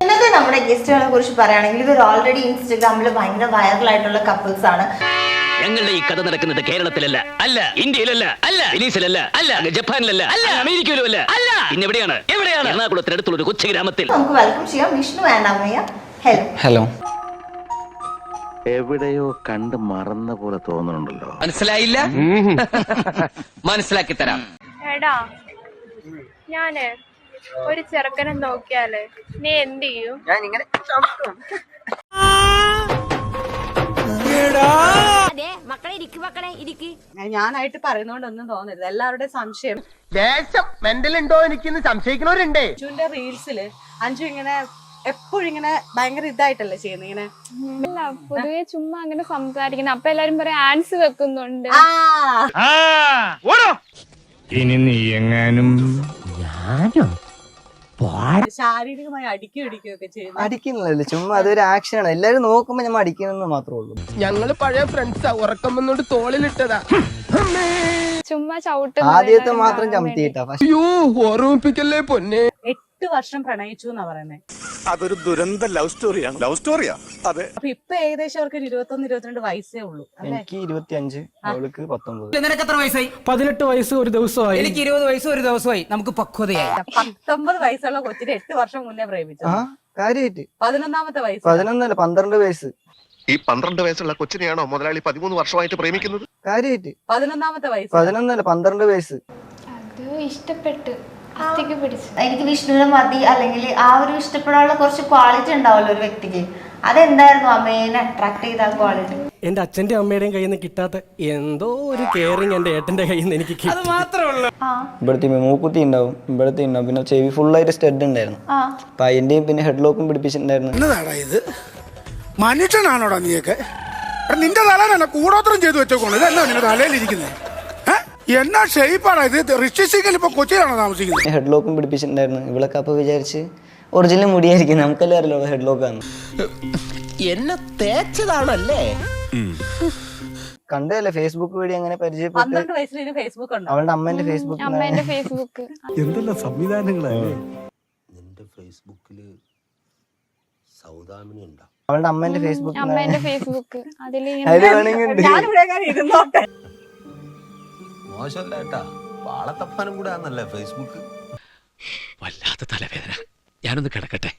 ഇന്നത്തെ നമ്മുടെ ഗസ്റ്റുകളെ കുറിച്ച് പറയുകയാണെങ്കിൽ ഇവർ ഓൾറെഡി ഇൻസ്റ്റഗ്രാമിൽ ഭയങ്കര വൈറലായിട്ടുള്ള കപ്പിൾസ് ആണ്. ഞങ്ങളുടെ ഈ കഥ നടക്കുന്നത് കേരളത്തിലല്ല അല്ല ഇന്ത്യയിലല്ല അല്ല വെനീസിലല്ല അല്ല ജപ്പാനിലല്ല അല്ല അമേരിക്കയിലും അല്ല അല്ല. പിന്നെ എവിടെയാണ്? എവിടെയാണ് എറണാകുളത്തിനടുത്തുള്ള ഒരു കൊച്ചു ഗ്രാമത്തിൽ. നമുക്ക് വെൽക്കം ചെയ്യാം. വിഷ്ണു ആൻഡ് അമ്മയ്യ ഹലോ ഹലോ എവിടെയോ കണ്ട് മറന്ന പോലെ തോന്നുന്നുണ്ടല്ലോ. മനസ്സിലായില്ല? മനസ്സിലാക്കി തരാം. എടാ ഞാൻ ഒരു ചെറുക്കനെ നോക്കിയാൽ നീ എന്ത് ചെയ്യും? ഞാനായിട്ട് പറയുന്നോണ്ടൊന്നും തോന്നരുത്. എല്ലാവരുടെ സംശയം. ദേശം മെന്റൽ ഉണ്ടോ എനിക്ക് സംശയിക്കുന്നവരുണ്ട് അഞ്ചുവിന്റെ റീൽസിൽ അഞ്ചു ഇങ്ങനെ എപ്പോഴും ഇങ്ങനെ ഭയങ്കര ഇതായിട്ടല്ലേ ചെയ്യുന്നത് ഇങ്ങനെ അല്ല പൊതുവെ ചുമ്മാ അങ്ങനെ സംസാരിക്കുന്നത് അപ്പൊ എല്ലാരും പറയാ ആൻസ് വെക്കുന്നുണ്ട്. ആ. ഇനി നീ എങ്ങാനും ശാരീരികമായി ചെയ്യുന്നത്. അടിക്കുന്നില്ലല്ലോ ചുമ്മാ അതൊരു ആക്ഷനാണ് എല്ലാരും നോക്കുമ്പോ നമ്മൾ അടിക്കണമെന്ന് മാത്രമേ ഉള്ളൂ. ഞങ്ങൾ പഴയ ഫ്രണ്ട്സാ ഉറക്കം വന്നോണ്ട് തോളിലിട്ടതാ. ചുമ്മാ ചവിട്ടുന്നത് ആദ്യത്തെ മാത്രം ചമത്തിയിട്ടാ അയ്യോ ഓർമ്മിപ്പിക്കല്ലേ പൊന്നെ? എട്ട് വർഷം പ്രണയിച്ചു എന്നാ പറയുന്നത് അതൊരു ദുരന്ത ലവ് സ്റ്റോറിയാണ്. ലവ് സ്റ്റോറിയാ? അതെ. അപ്പൊ ഇപ്പൊ ഏകദേശം അവർക്ക് ഒരു ഇരുപത്തൊന്ന് ഇരുപത്തിരണ്ട് വയസ്സേ ഉള്ളൂ അല്ലേ? എനിക്ക് ഇരുപത്തിയഞ്ച് അവൾക്ക് പത്തൊമ്പത്. നിനക്ക് എത്ര വയസ്സായി? പതിനെട്ട് വയസ്സ് ഒരു ദിവസമായി. എനിക്ക് ഇരുപത് വയസ്സ് ഒരു ദിവസമായി. നമുക്ക് പക്വതയായി. പത്തൊമ്പത് വയസ്സുള്ള കൊച്ചിനെ എട്ട് വർഷം മുന്നേ പ്രേമിച്ചു. ആ കാര്യായിട്ട്. പതിനൊന്നാമത്തെ വയസ്സ്. പതിനൊന്നല്ല പന്ത്രണ്ട് വയസ്സ്. ഈ പന്ത്രണ്ട് വയസ്സുള്ള കൊച്ചിനെയാണോ മുതലാളി പതിമൂന്ന് വർഷമായിട്ട് പ്രേമിക്കുന്നത്? കാര്യമായിട്ട് പതിനൊന്നാമത്തെ വയസ്സ്. പതിനൊന്നല്ല പന്ത്രണ്ട് വയസ്സ്. അത് ഇഷ്ടപ്പെട്ട്. എനിക്ക് വിഷ്ണുവിനെ മതി അല്ലെങ്കിൽ ആ ഒരു ഇഷ്ടപ്പെടാനുള്ള കുറച്ച് ക്വാളിറ്റി ഉണ്ടാവല്ലോ ഒരു വ്യക്തിക്ക്. അതെന്തായിരുന്നു അമ്മേനെ അട്രാക്ട് ചെയ്ത ക്വാളിറ്റി എന്റെ അച്ഛന്റെ അമ്മയുടെയും കയ്യിൽ നിന്ന് കിട്ടാത്ത എന്തോ ഒരു കെയറിങ് എന്റെ ഏട്ടന്റെ കയ്യിൽ നിന്ന് എനിക്ക് ആ. ഇവിടുത്തെ മൂക്കുത്തി ഉണ്ടാവും ഇവിടുത്തെ ഉണ്ടാവും. പിന്നെ ചെവി ഫുള്ളായിട്ട് സ്റ്റഡ് ഉണ്ടായിരുന്നു. ആ. അപ്പൊ അതിന്റെയും പിന്നെ ഹെഡ് ലോക്കും പിടിപ്പിച്ചിട്ടുണ്ടായിരുന്നു. ഇത്? മനുഷ്യനാണോടാ നീയൊക്കെ? എടാ, നിന്റെ തലേനല്ല കൂടോത്രം ചെയ്തു വെച്ചോളൂ ഇതല്ല നിന്റെ തലയിലിരിക്കുന്നത്? എന്നാ ഷെയ്പ്പാടാ ഇത് ഋഷിസിംഗിൽ ഇപ്പൊ കൊച്ചിയിലാണോ താമസിക്കുന്നത്? ഹെഡ് ലോക്കും പിടിപ്പിച്ചിട്ടുണ്ടായിരുന്നു. ഇവളൊക്കെ അപ്പൊ വിചാരിച്ച് ഒറിജിനൽ മുടിയായിരിക്കും. നമുക്കെല്ലാം അറിയില്ല ഹെഡ് ലോക്കാണ് എന്നെ തേച്ചതാണല്ലേ? കണ്ടതല്ലേ ഫേസ്ബുക്ക് വഴി അങ്ങനെ പരിചയപ്പെട്ട്? അവളുടെ അമ്മേന്റെ ഫേസ്ബുക്ക് അമ്മേന്റെ ഫേസ്ബുക്ക് എന്തെല്ലാം സംവിധാനങ്ങളല്ലേ അവളുടെ അമ്മേന്റെ ഫേസ്ബുക്ക് അമ്മേന്റെ ഫേസ്ബുക്ക് അതിൽ മോശമല്ല വാളത്തപ്പാനും കൂടെ ഫേസ്ബുക്ക് വല്ലാത്ത തലവേദന. ഞാനൊന്ന് കിടക്കട്ടെ.